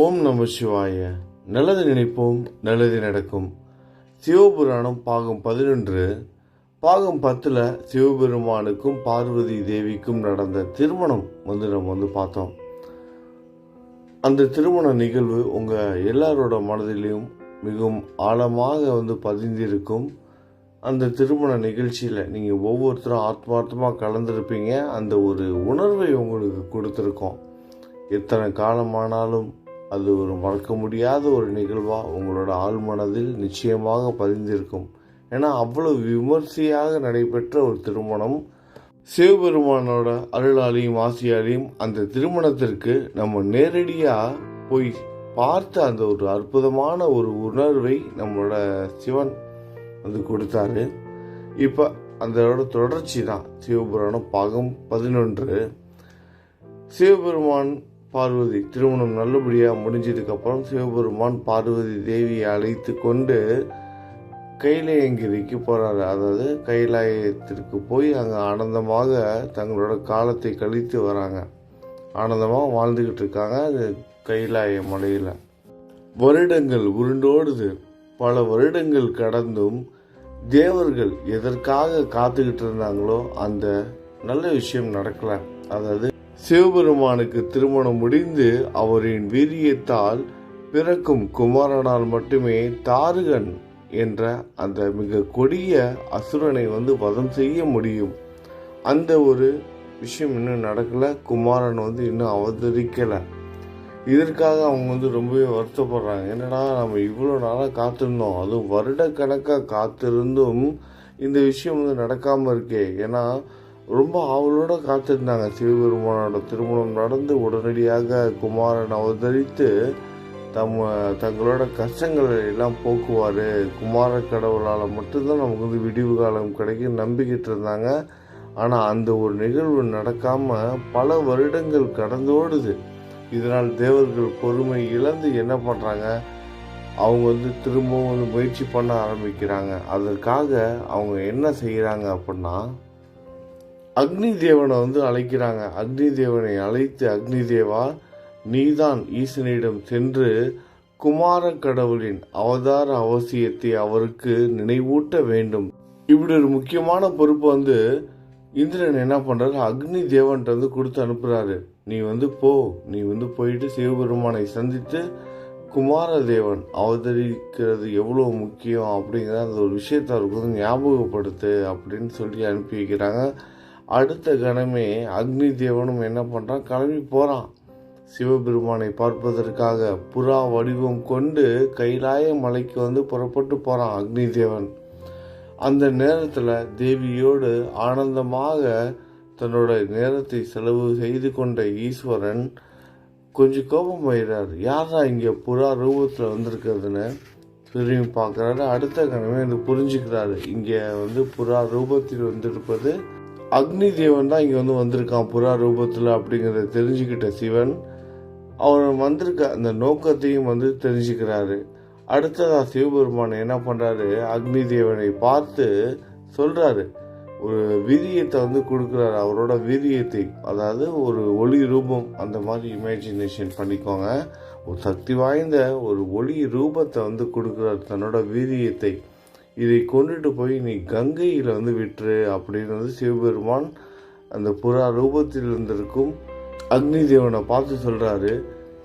ஓம் நம சிவாய. நல்லது நினைப்போம் நல்லது நடக்கும். சிவபுராணம் பாகம் பதினொன்று. பாகம் பத்தில் சிவபெருமானுக்கும் பார்வதி தேவிக்கும் நடந்த திருமணம் வந்து நம்ம வந்து பார்த்தோம். அந்த திருமண நிகழ்வு உங்கள் எல்லாரோட மனதிலையும் மிகவும் ஆழமாக வந்து பதிந்திருக்கும். அந்த திருமண நிகழ்ச்சியில் நீங்கள் ஒவ்வொருத்தரும் ஆத்மார்த்தமாக கலந்துருப்பீங்க. அந்த ஒரு உணர்வை உங்களுக்கு கொடுத்துருக்கோம். எத்தனை காலமானாலும் அது ஒரு மறக்க முடியாத ஒரு நிகழ்வாக உங்களோட ஆழ்மனதில் நிச்சயமாக பதிந்திருக்கும். ஏன்னா அவ்வளவு விமர்சையாக நடைபெற்ற ஒரு திருமணம் சிவபெருமானோட அருளாலையும் ஆசியாலையும் அந்த திருமணத்திற்கு நம்ம நேரடியாக போய் பார்த்த அந்த ஒரு அற்புதமான ஒரு உணர்வை நம்மளோட சிவன் வந்து கொடுத்தாரு. இப்போ அதோட தொடர்ச்சி தான் சிவபுராணம் பாகம் பதினொன்று. சிவபெருமான் பார்வதி திருமணம் நல்லபடியாக முடிஞ்சதுக்கு அப்புறம் சிவபெருமான் பார்வதி தேவியை அழைத்து கொண்டு கைலாயங்கிரிக்கு போகிறாரு அதாவது கைலாயத்திற்கு போய் அங்கே ஆனந்தமாக தங்களோட காலத்தை கழித்து வராங்க. ஆனந்தமாக வாழ்ந்துக்கிட்டு இருக்காங்க அது கைலாய மலையில். வருடங்கள் உருண்டோடுது. பல வருடங்கள் கடந்தும் தேவர்கள் எதற்காக காத்துக்கிட்டு இருந்தாங்களோ அந்த நல்ல விஷயம் நடக்கலை. அதாவது சிவபெருமானுக்கு திருமணம் முடிந்து அவரின் வீரியத்தால் பிறக்கும் குமாரனால் மட்டுமே தாருகன் என்ற அந்த மிக கொடிய அசுரனை வந்து வதம் செய்ய முடியும். அந்த ஒரு விஷயம் இன்னும் நடக்கலை. குமாரன் வந்து இன்னும் அவதரிக்கலை. இதற்காக அவங்க வந்து ரொம்பவே வருத்தப்படுறாங்க. என்னடா நம்ம இவ்வளோ நாளாக காத்திருந்தோம். அதுவும் வருடக்கணக்காக காத்திருந்தும் இந்த விஷயம் வந்து நடக்காமல் இருக்கே. ஏன்னா ரொம்ப ஆவலோடு காத்திருந்தாங்க. சிவபெருமானோட திருமணம் நடந்து உடனடியாக குமாரன் அவதரித்து தம் தங்களோட கஷ்டங்களை எல்லாம் போக்குவார். குமார கடவுளால் மட்டும்தான் நமக்கு வந்து விடிவு காலம் கிடைக்கும் நம்பிக்கிட்டு இருந்தாங்க. ஆனால் அந்த ஒரு நிகழ்வு நடக்காமல் பல வருடங்கள் கடந்தோடுது இதனால் தேவர்கள் பொறுமை இழந்து என்ன பண்ணுறாங்க அவங்க வந்து திரும்பவும் வந்து முயற்சி பண்ண ஆரம்பிக்கிறாங்க. அதற்காக அவங்க என்ன செய்கிறாங்க அப்படின்னா அக்னி தேவனை வந்து அழைக்கிறாங்க. அக்னி தேவனை அழைத்து அக்னி தேவா நீதான் ஈசனிடம் சென்று குமார கடவுளின் அவதார அவசியத்தை அவருக்கு நினைவூட்ட வேண்டும். இப்படி ஒரு முக்கியமான பொறுப்பு வந்து இந்திரன் என்ன பண்றாரு? அக்னி தேவன்கிட்ட வந்து கொடுத்து அனுப்புறாரு. நீ வந்து போ. நீ வந்து போயிட்டு சிவபெருமானை சந்தித்து குமாரதேவன் அவதரிக்கிறது எவ்வளோ முக்கியம் அப்படிங்கிற அந்த ஒரு விஷயத்தை அவருக்கு வந்து ஞாபகப்படுத்து அப்படின்னு சொல்லி அனுப்பி வைக்கிறாங்க. அடுத்த கணமே அக்னி தேவனும் என்ன பண்ணுறான் கிளம்பி போகிறான் சிவபெருமானை பார்ப்பதற்காக புறா வடிவம் கொண்டு கைலாய மலைக்கு வந்து புறப்பட்டு போகிறான் அக்னி தேவன். அந்த நேரத்தில் தேவியோடு ஆனந்தமாக தன்னோட நேரத்தை செலவு செய்து கொண்ட ஈஸ்வரன் கொஞ்சம் கோபம் ஆயிடுறார் யாரா இங்கே புறா ரூபத்தில் வந்திருக்கிறதுன்னு? திரும்பி பார்க்குறாரு. அடுத்த கணமே வந்து புரிஞ்சுக்கிறாரு. இங்கே வந்து புறா ரூபத்தில் வந்திருப்பது அக்னி தேவன் தான் இங்கே வந்து வந்திருக்கான் புறா ரூபத்தில் அப்படிங்கிறத தெரிஞ்சுக்கிட்ட சிவன். அவன் வந்திருக்க அந்த நோக்கத்தையும் வந்து தெரிஞ்சுக்கிறாரு. அடுத்ததாக சிவபெருமான் என்ன பண்ணுறாரு அக்னி தேவனை பார்த்து சொல்கிறாரு ஒரு வீரியத்தை வந்து கொடுக்குறாரு. அவரோட வீரியத்தை. அதாவது ஒரு ஒளி ரூபம் அந்த மாதிரி இமேஜினேஷன் பண்ணிக்கோங்க. ஒரு சக்தி வாய்ந்த ஒரு ஒளி ரூபத்தை வந்து கொடுக்குறாரு தன்னோட வீரியத்தை. இதை கொண்டுட்டு போய் நீ கங்கையில் வந்து விட்டுரு அப்படின்னு வந்து சிவபெருமான் அந்த புறா ரூபத்தில் இருந்திருக்கும் அக்னி தேவனை பார்த்து சொல்கிறாரு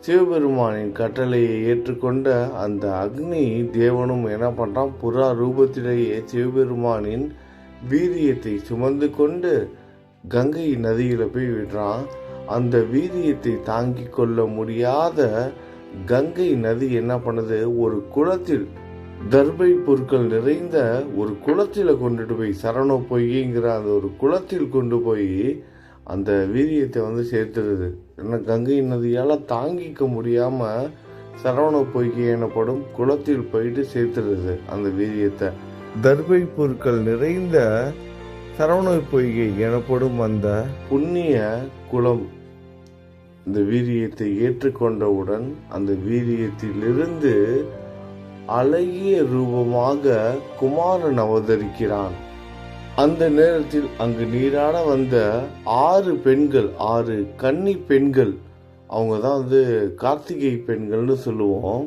சிவபெருமானின் கட்டளையை ஏற்றுக்கொண்ட அந்த அக்னி தேவனும் என்ன பண்ணுறான் புறா ரூபத்திலேயே சிவபெருமானின் வீரியத்தை சுமந்து கொண்டு கங்கை நதியில் போய் விடுறான். அந்த வீரியத்தை தாங்கிக் கொள்ள முடியாத கங்கை நதி என்ன பண்ணுது? ஒரு குளத்தில் தர்பை பொருட்கள் நிறைந்த ஒரு குளத்தில் கொண்டுட்டு போய் சரணோ பொய்ங்கிற அந்த ஒரு குளத்தில் கொண்டு போய் அந்த வீரியத்தை வந்து சேர்த்துடுது. ஏன்னா கங்கை நதியால் தாங்கிக்க முடியாமல் சரவண பொய்கை எனப்படும் குளத்தில் போயிட்டு சேர்த்துடுது அந்த வீரியத்தை. தர்பை பொருட்கள் நிறைந்த சரவண பொய்கை எனப்படும் அந்த புண்ணிய குளம் இந்த வீரியத்தை ஏற்றுக்கொண்டவுடன் அந்த வீரியத்திலிருந்து அழகிய ரூபமாக குமாரன் அவதரிக்கிறான். அந்த நேரத்தில் அங்கு நீராட வந்த ஆறு பெண்கள் ஆறு கன்னி பெண்கள் அவங்க தான் வந்து கார்த்திகை பெண்கள்னு சொல்லுவோம்.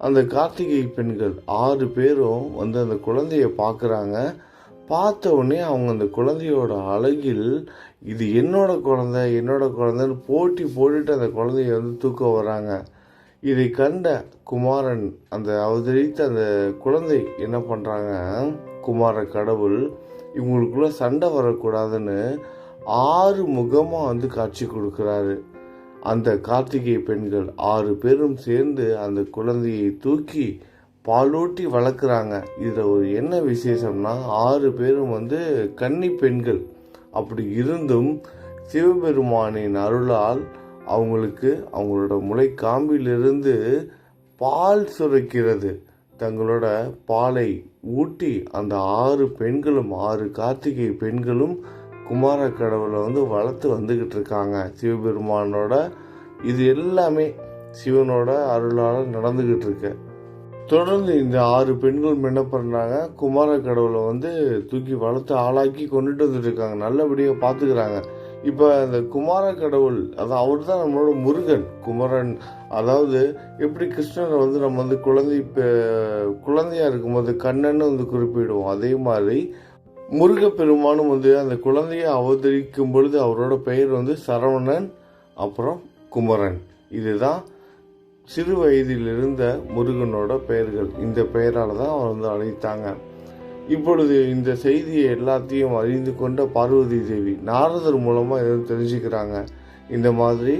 அந்த கார்த்திகை பெண்கள் ஆறு பேரும் வந்து அந்த குழந்தைய பார்க்குறாங்க. பார்த்த உடனே அவங்க அந்த குழந்தையோட அழகில் இது என்னோட குழந்தை என்னோட குழந்தைன்னு போட்டி போட்டுட்டு அந்த குழந்தைய வந்து தூக்க வராங்க இதை கண்ட குமாரன் அந்த அவதரித்த அந்த குழந்தை என்ன பண்ணுறாங்க குமார கடவுள் இவங்களுக்குள்ள சண்டை வரக்கூடாதுன்னு ஆறு முகமாக வந்து காட்சி கொடுக்குறாரு. அந்த கார்த்திகை பெண்கள் ஆறு பேரும் சேர்ந்து அந்த குழந்தையை தூக்கி பாலூட்டி வளர்க்குறாங்க. இதில் ஒரு என்ன விசேஷம்னா ஆறு பேரும் வந்து கன்னி பெண்கள். அப்படி இருந்தும் சிவபெருமானின் அருளால் அவங்களுக்கு அவங்களோட முளைக்காம்பிலிருந்து பால் சுரக்கிறது. தங்களோட பாலை ஊட்டி அந்த ஆறு பெண்களும் ஆறு கார்த்திகை பெண்களும் குமார கடவுளை வந்து வளர்த்து வந்துக்கிட்டு இருக்காங்க. சிவபெருமானோட இது எல்லாமே சிவனோட அருளால் நடந்துக்கிட்டு இருக்கு. தொடர்ந்து இந்த ஆறு பெண்களும் என்ன பண்ணுறாங்க குமார கடவுளை வந்து தூக்கி வளர்த்து ஆளாக்கி கொண்டுட்டு வந்துட்டு இருக்காங்க. நல்லபடியாக பார்த்துக்கிறாங்க. இப்போ அந்த குமார கடவுள் அதான் அவர் தான் நம்மளோட முருகன். குமரன் அதாவது எப்படி கிருஷ்ணரை வந்து நம்ம வந்து குழந்தை இப்போ குழந்தையா இருக்கும்போது கண்ணன்னு வந்து குறிப்பிடுவோம். அதே மாதிரி முருகப்பெருமானும் வந்து அந்த குழந்தையை அவதரிக்கும் பொழுது அவரோட பெயர் வந்து சரவணன் அப்புறம் குமரன். இதுதான் சிறு வயதில் இருந்த முருகனோட பெயர்கள். இந்த பெயரால் தான் அவர் வந்து அழைத்தாங்க. இப்பொழுது இந்த செய்தியை எல்லாத்தையும் அறிந்து கொண்ட பார்வதி தேவி நாரதர் மூலமாக எதுவும் தெரிஞ்சுக்கிறாங்க. இந்த மாதிரி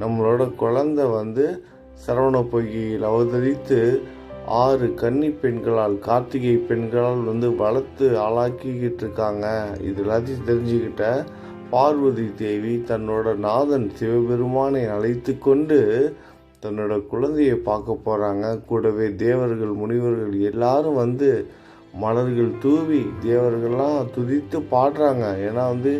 நம்மளோட குழந்தை வந்து சரவண பொய்கையில் அவதரித்து ஆறு கன்னி பெண்களால் கார்த்திகை பெண்களால் வந்து வளர்த்து ஆளாக்கிக்கிட்டு இருக்காங்க. இது எல்லாத்தையும் தெரிஞ்சுக்கிட்ட பார்வதி தேவி தன்னோட நாதன் சிவபெருமானை அழைத்து கொண்டு தன்னோட குழந்தையை பார்க்க போகிறாங்க கூடவே தேவர்கள் முனிவர்கள் எல்லாரும் வந்து மலர்கள் தூவி தேவர்கள்லாம் துதித்து பாடுறாங்க. ஏன்னா வந்து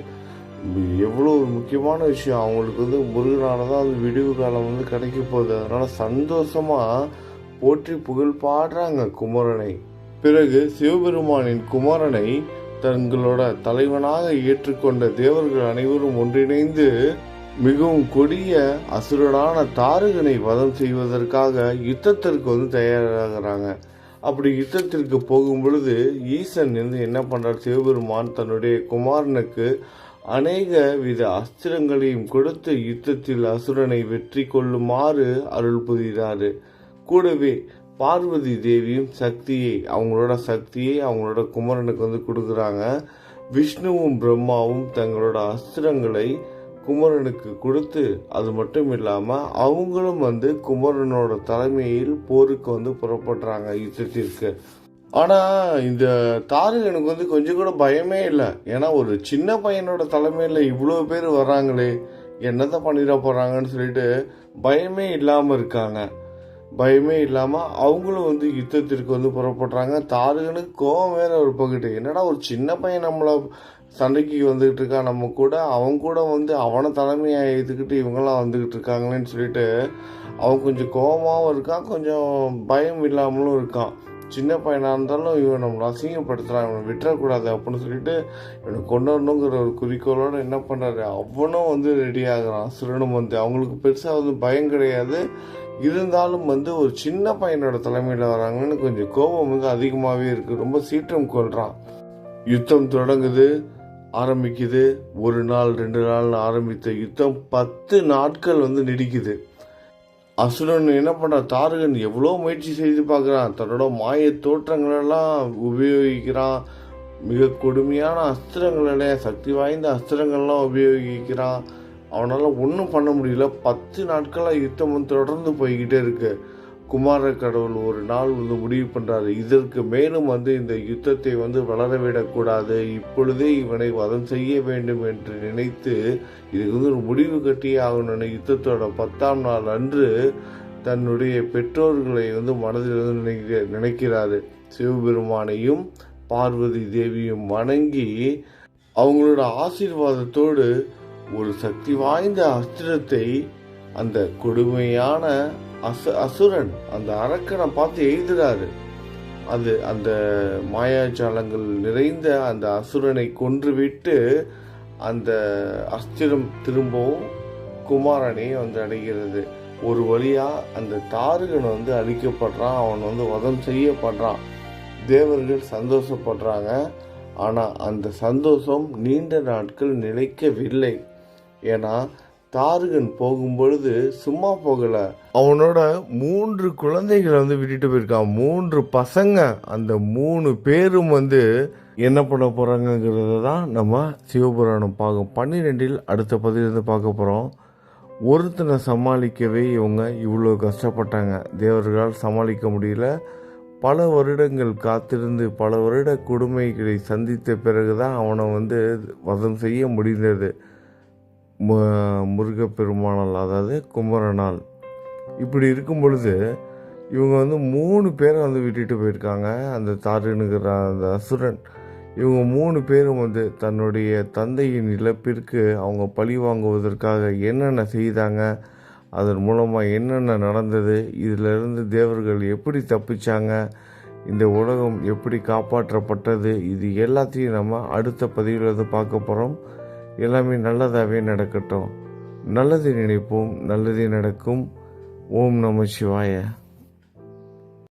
எவ்வளோ ஒரு முக்கியமான விஷயம். அவங்களுக்கு வந்து முருகனால தான் வந்து விடிவு காலம் வந்து கிடைக்க போகுது. அதனால் சந்தோஷமாக போற்றி புகழ் பாடுறாங்க குமரனை. பிறகு சிவபெருமானின் குமரனை தங்களோட தலைவனாக ஏற்றுக்கொண்ட தேவர்கள் அனைவரும் ஒன்றிணைந்து மிகவும் கொடிய அசுரனான தாரகனை வதம் செய்வதற்காக யுத்தத்திற்கு வந்து தயாராகிறாங்க. அப்படி யுத்தத்திற்கு போகும் பொழுது ஈசன் வந்து என்ன பண்ணுறார் சிவபெருமான் தன்னுடைய குமாரனுக்கு அநேக வித அஸ்திரங்களையும் கொடுத்து யுத்தத்தில் அசுரனை வெற்றி கொள்ளுமாறு அருள் புரிகிறாரு. கூடவே பார்வதி தேவியும் சக்தியை அவங்களோட சக்தியை அவங்களோட குமரனுக்கு வந்து கொடுக்குறாங்க. விஷ்ணுவும் பிரம்மாவும் தங்களோட அஸ்திரங்களை குமரனுக்கு கொடுத்து அது மட்டும் இல்லாமல் அவங்களும் வந்து குமரனோட தலைமையில் போருக்கு வந்து புறப்படுறாங்க யுத்தத்திற்கு. ஆனால் இந்த தாரகனுக்கு வந்து கொஞ்சம் கூட பயமே இல்லை. ஏன்னா ஒரு சின்ன பையனோட தலைமையில் இவ்வளோ பேர் வர்றாங்களே என்னத்தை பண்ணிட போகிறாங்கன்னு சொல்லிட்டு பயமே இல்லாமல் இருக்காங்க. பயமே இல்லாமல் அவங்களும் வந்து யுத்தத்திற்கு வந்து புறப்படுறாங்க. தாரகனுக்கு கோவம் வேற ஒரு பங்கிட்டு என்னடா ஒரு சின்ன பையன் நம்மளை சண்டைக்கு வந்துக்கிட்டு இருக்கான். நம்ம கூட அவன் கூட வந்து அவனை தலைமையாக எதுக்கிட்டு இவங்கெல்லாம் வந்துக்கிட்டு இருக்காங்களேன்னு சொல்லிட்டு அவன் கொஞ்சம் கோபமாகவும் இருக்கான் கொஞ்சம் பயம் இல்லாமலும் இருக்கான். சின்ன பையனாக இருந்தாலும் இவன் நம்மளை அசிங்கப்படுத்துகிறான் இவனை விட்டுறக்கூடாது அப்படின்னு சொல்லிட்டு இவனை கொண்டு வரணுங்கிற ஒரு குறிக்கோளோட என்ன பண்ணுறாரு அவனும் வந்து ரெடி ஆகிறான் சுரனும் வந்து. அவங்களுக்கு பெருசாக வந்து பயம் கிடையாது. இருந்தாலும் வந்து ஒரு சின்ன பையனோட தலைமையில் வராங்கன்னு கொஞ்சம் கோபம் வந்து அதிகமாகவே இருக்குது ரொம்ப சீற்றம் கொள்கிறான் யுத்தம் தொடங்குது. ஆரம்பிக்குது. ஒரு நாள் ரெண்டு நாள் ஆரம்பித்த யுத்தம் பத்து நாட்கள் வந்து நீடிக்குது. அசுரன் என்ன பண்ண தாரகன் எவ்வளோ முயற்சி செய்து பார்க்குறான்? தன்னோட மாய தோற்றங்களெல்லாம் உபயோகிக்கிறான். மிக கொடுமையான அஸ்திரங்களெல்லாம் சக்தி வாய்ந்த அஸ்திரங்கள்லாம் உபயோகிக்கிறான். அவனால் ஒன்றும் பண்ண முடியல. பத்து நாட்களாக யுத்தம் வந்து தொடர்ந்து போய்கிட்டே இருக்குது குமார கடவுள் ஒரு நாள் வந்து முடிவு பண்ணுறாரு இதற்கு மேலும் வந்து இந்த யுத்தத்தை வந்து வளர விடக்கூடாது இப்பொழுதே இவனை வதம் செய்ய வேண்டும் என்று நினைத்து இதுக்கு வந்து ஒரு முடிவு கட்டியே ஆகணும்னு யுத்தத்தோட பத்தாம் நாள் அன்று தன்னுடைய பெற்றோர்களை வந்து மனதில் வந்து நினைக்க நினைக்கிறாரு. சிவபெருமானையும் பார்வதி தேவியும் வணங்கி அவங்களோட ஆசீர்வாதத்தோடு ஒரு சக்தி வாய்ந்த அஸ்திரத்தை அந்த கொடுமையான அசு அசுரன் அந்த அரக்கனை பார்த்து எழுதுறாரு. அது அந்த மாயாஜாலங்கள் நிறைந்த அந்த அசுரனை கொன்றுவிட்டு அந்த அஸ்திரம் திரும்பவும் குமாரனை வந்து அடைகிறது. ஒரு வழியாக அந்த தாருகன் வந்து அழிக்கப்படுறான் அவன் வந்து வதம் செய்யப்படுறான். தேவர்கள் சந்தோஷப்படுறாங்க. ஆனால் அந்த சந்தோஷம் நீண்ட நாட்கள் நிலைக்கவில்லை. ஏன்னா தாருகன் போகும்பொழுது சும்மா போகல. அவனோட மூன்று குழந்தைகளை வந்து விட்டுட்டு போயிருக்கான். மூன்று பசங்க அந்த மூணு பேரும் வந்து என்ன பண்ண போறாங்கங்கிறத தான் நம்ம சிவபுராணம் பார்க்கும். பன்னிரெண்டில் அடுத்த பதிலிருந்து பார்க்க போறோம். ஒருத்தனை சமாளிக்கவே இவங்க இவ்வளோ கஷ்டப்பட்டாங்க. தேவர்களால் சமாளிக்க முடியல. பல வருடங்கள் காத்திருந்து பல வருட கொடுமைகளை சந்தித்த பிறகு தான் அவனை வந்து வதம் செய்ய முடிந்தது. மு- முருகப்பெருமானால் அதாவது குமரனால். இப்படி இருக்கும் பொழுது இவங்க வந்து மூணு பேரை வந்து விட்டுட்டு போயிருக்காங்க. அந்த தாருனுங்கிற அந்த அசுரன் இவங்க மூணு பேரும் வந்து தன்னுடைய தந்தையின் இழப்பிற்கு அவங்க பழி வாங்குவதற்காக என்னென்ன செய்தாங்க அதன் மூலமாக என்னென்ன நடந்தது இதிலிருந்து தேவர்கள் எப்படி தப்பிச்சாங்க இந்த உலகம் எப்படி காப்பாற்றப்பட்டது இது எல்லாத்தையும் நம்ம அடுத்த பதிவில் வந்து பார்க்க போகிறோம் எல்லாமே நல்லதாகவே நடக்கட்டும். நல்லது நினைப்போம் நல்லதே நடக்கும். ஓம் நம சிவாய.